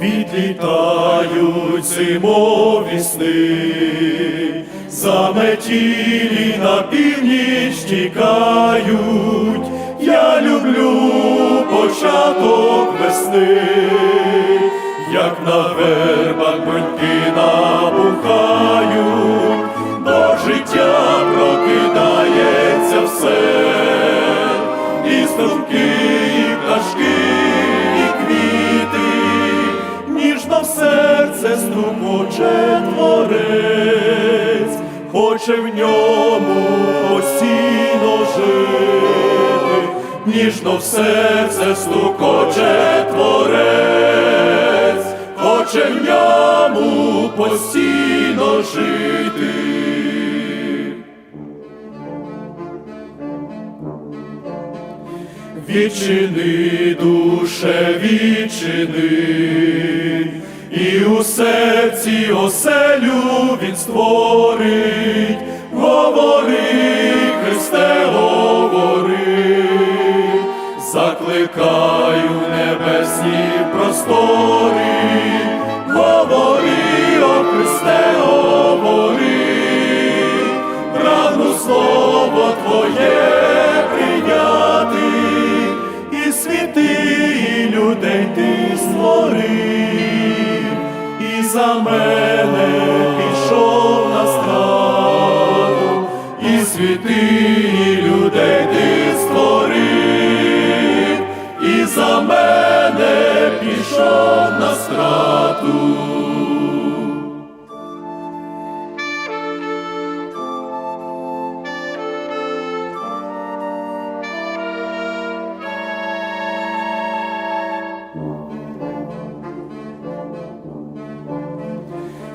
Відлітають зимові сни, заметілі на північ тікають, я люблю початок весни, як на вербах хоче в ньому постійно жити, ніжно в серце стукоче творець, хоче в ньому постійно жити. Відчини, душе, відчини, і у серці оселю він створить, говори, Христе, говори, закликаю небесні простори, говори, о Христе, за мене пішов на страту, і світи, і людей ти створив, і за мене пішов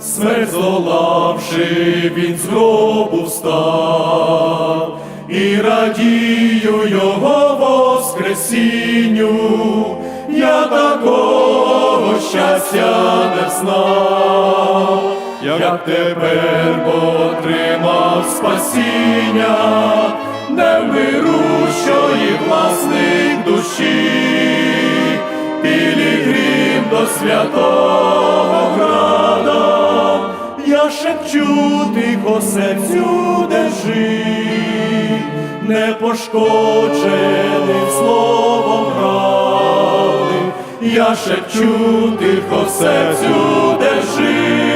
Смерть здолавши, він з гробу встав, і радію його воскресінню, я такого щастя не знав, як тепер отримав спасіння, не вмирущої власник душі, пілігрим до святого шепчу тихо серцю, де не пошкоджений словом грали, я шепчу тихо серцю, держи.